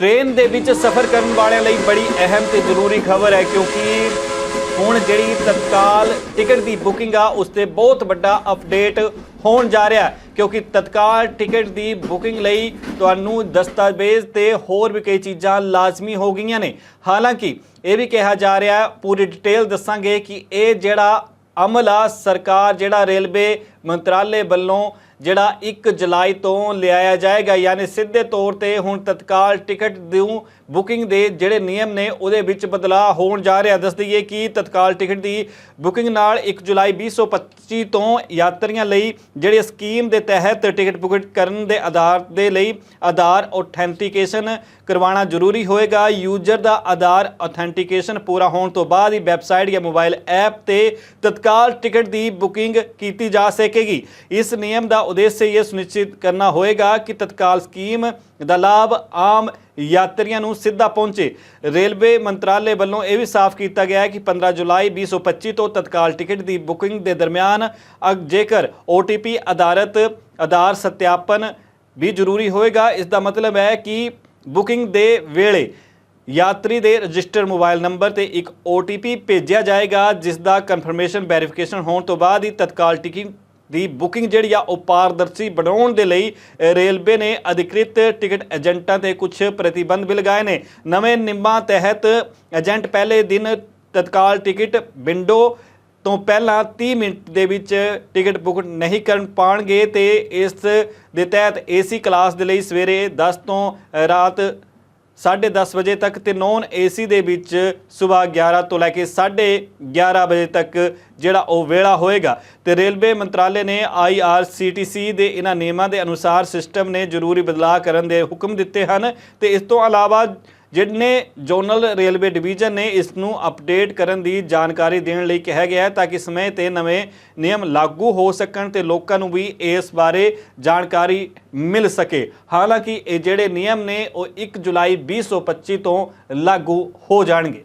Train ਦੇ ਵਿੱਚ ਸਫ਼ਰ ਕਰਨ ਵਾਲਿਆਂ ਲਈ ਬੜੀ ਅਹਿਮ ਤੇ ਜ਼ਰੂਰੀ ਖਬਰ ਹੈ ਕਿਉਂਕਿ ਹੁਣ ਜਿਹੜੀ ਤਤਕਾਲ ਟਿਕਟ ਦੀ ਬੁਕਿੰਗ ਆ, ਉਸ ਤੇ ਬਹੁਤ ਵੱਡਾ ਅਪਡੇਟ ਹੋਣ ਜਾ ਰਿਹਾ ਹੈ। ਕਿਉਂਕਿ ਤਤਕਾਲ ਟਿਕਟ ਦੀ ਬੁਕਿੰਗ ਲਈ ਤੁਹਾਨੂੰ ਦਸਤਾਵੇਜ਼ ਤੇ ਹੋਰ ਵੀ ਕਈ ਚੀਜ਼ਾਂ ਲਾਜ਼ਮੀ ਹੋ ਗਈਆਂ ਨੇ। ਹਾਲਾਂਕਿ ਇਹ ਵੀ ਕਿਹਾ ਜਾ ਰਿਹਾ ਪੂਰੀ ਡਿਟੇਲ ਦੱਸਾਂਗੇ ਕਿ ਇਹ ਜਿਹੜਾ ਅਮਲ ਆ, ਸਰਕਾਰ ਜਿਹੜਾ ਰੇਲਵੇ ਮੰਤਰਾਲੇ ਵੱਲੋਂ ਜਿਹੜਾ 1 ਜੁਲਾਈ ਤੋਂ ਲਿਆਇਆ ਜਾਏਗਾ, ਯਾਨੀ ਸਿੱਧੇ ਤੌਰ ਤੇ ਹੁਣ ਤਤਕਾਲ ਟਿਕਟ ਨੂੰ ਬੁਕਿੰਗ ਦੇ ਜਿਹੜੇ ਨਿਯਮ ਨੇ ਉਹਦੇ ਵਿੱਚ ਬਦਲਾਅ ਹੋਣ ਜਾ ਰਿਹਾ। ਦੱਸ ਦਈਏ ਕਿ ਤਤਕਾਲ ਟਿਕਟ ਦੀ ਬੁਕਿੰਗ ਨਾਲ 1 ਜੁਲਾਈ 2025 ਤੋਂ ਯਾਤਰੀਆਂ ਲਈ ਜਿਹੜੀ ਸਕੀਮ ਦੇ ਤਹਿਤ ਟਿਕਟ ਬੁਕਿੰਗ ਕਰਨ ਦੇ ਆਧਾਰ ਦੇ ਲਈ ਆਧਾਰ ਆਥੈਂਟੀਕੇਸ਼ਨ ਕਰਵਾਉਣਾ ਜ਼ਰੂਰੀ ਹੋਏਗਾ। ਯੂਜ਼ਰ ਦਾ ਆਧਾਰ ਆਥੈਂਟੀਕੇਸ਼ਨ ਪੂਰਾ ਹੋਣ ਤੋਂ ਬਾਅਦ ਹੀ ਵੈਬਸਾਈਟ ਜਾਂ ਮੋਬਾਈਲ ਐਪ ਤੇ ਤਤਕਾਲ ਟਿਕਟ ਦੀ ਬੁਕਿੰਗ ਕੀਤੀ ਜਾ ਸਕੇ। ਸਕੇਗੀ ਇਸ ਨਿਯਮ ਦਾ ਉਦੇਸ਼ ਇਹ ਸੁਨਿਸ਼ਚਿਤ ਕਰਨਾ ਹੋਏਗਾ ਕਿ ਤਤਕਾਲ ਸਕੀਮ ਦਾ ਲਾਭ ਆਮ ਯਾਤਰੀਆਂ ਨੂੰ ਸਿੱਧਾ ਪਹੁੰਚੇ। ਰੇਲਵੇ ਮੰਤਰਾਲੇ ਵੱਲੋਂ ਇਹ ਵੀ ਸਾਫ਼ ਕੀਤਾ ਗਿਆ ਹੈ ਕਿ 15 ਜੁਲਾਈ 2025 ਤੋਂ ਤਤਕਾਲ ਟਿਕਟ ਦੀ ਬੁਕਿੰਗ ਦੇ ਦਰਮਿਆਨ ਅਗ- ਜੇਕਰ OTP ਆਧਾਰਿਤ ਆਧਾਰ ਸਤਿਆਪਨ ਵੀ ਜ਼ਰੂਰੀ ਹੋਏਗਾ, ਇਸ ਦਾ ਮਤਲਬ ਹੈ ਕਿ ਬੁਕਿੰਗ ਦੇ ਵੇਲੇ ਯਾਤਰੀ ਦੇ ਰਜਿਸਟਰ ਮੋਬਾਈਲ ਨੰਬਰ ਤੇ ਇੱਕ OTP ਭੇਜਿਆ ਜਾਏਗਾ, ਜਿਸ ਦਾ ਕਨਫਰਮੇਸ਼ਨ ਵੈਰੀਫਿਕੇਸ਼ਨ ਹੋਣ ਤੋਂ ਬਾਅਦ ਹੀ ਤਤਕਾਲ ਟਿਕਟ ਦੀ ਬੁਕਿੰਗ ਜਿਹੜੀ ਆ ਉਹ ਪਾਰਦਰਸ਼ੀ ਬਣਾਉਣ ਦੇ ਲਈ ਰੇਲਵੇ ਨੇ ਅਧਿਕ੍ਰਿਤ ਟਿਕਟ ਏਜੰਟਾਂ ਤੇ ਕੁਝ ਪ੍ਰਤੀਬੰਧ ਵੀ ਲਗਾਏ ਨੇ। ਨਵੇਂ ਨਿਯਮਾਂ ਤਹਿਤ ਏਜੰਟ ਪਹਿਲੇ ਦਿਨ ਤਤਕਾਲ ਟਿਕਟ ਵਿੰਡੋ ਤੋਂ ਪਹਿਲਾਂ 30 ਮਿੰਟ ਦੇ ਵਿੱਚ ਟਿਕਟ ਬੁੱਕ ਨਹੀਂ ਕਰਨ ਪਾਣਗੇ ਤੇ ਇਸ ਦੇ ਤਹਿਤ ਏਸੀ ਕਲਾਸ ਦੇ ਲਈ ਸਵੇਰੇ 10 ਤੋਂ ਰਾਤ 10:30 ਵਜੇ ਤੱਕ ਤੇ ਨੌਨ ਏਸੀ ਦੇ ਵਿੱਚ ਸਵੇਰ 11 ਤੋਂ ਲੈ ਕੇ 11:30 ਵਜੇ ਤੱਕ ਜਿਹੜਾ ਉਹ ਵੇਲਾ ਹੋਏਗਾ। ਤੇ ਰੇਲਵੇ ਮੰਤਰਾਲੇ ਨੇ ਆਈਆਰਸੀਟੀਸੀ ਦੇ ਇਹਨਾਂ ਨਿਯਮਾਂ ਦੇ ਅਨੁਸਾਰ ਸਿਸਟਮ ਨੇ ਜ਼ਰੂਰੀ ਬਦਲਾਅ ਕਰਨ ਦੇ ਹੁਕਮ ਦਿੱਤੇ ਹਨ। ਤੇ ਇਸ ਤੋਂ ਇਲਾਵਾ ਜਿਹਨੇ ਜ਼ੋਨਲ ਰੇਲਵੇ ਡਿਵੀਜ਼ਨ ਨੇ ਇਸ ਨੂੰ ਅਪਡੇਟ ਕਰਨ ਦੀ ਜਾਣਕਾਰੀ ਦੇਣ ਲਈ ਕਿਹਾ ਗਿਆ ਤਾਂ ਕਿ ਸਮੇਂ ਤੇ ਨਵੇਂ ਨਿਯਮ ਲਾਗੂ ਹੋ ਸਕਣ ਤੇ ਲੋਕਾਂ ਨੂੰ ਵੀ ਇਸ ਬਾਰੇ ਜਾਣਕਾਰੀ ਮਿਲ ਸਕੇ। ਹਾਲਾਂਕਿ ਇਹ ਜਿਹੜੇ ਨਿਯਮ ਨੇ ਉਹ 1 ਜੁਲਾਈ 2025 ਤੋਂ ਲਾਗੂ ਹੋ ਜਾਣਗੇ।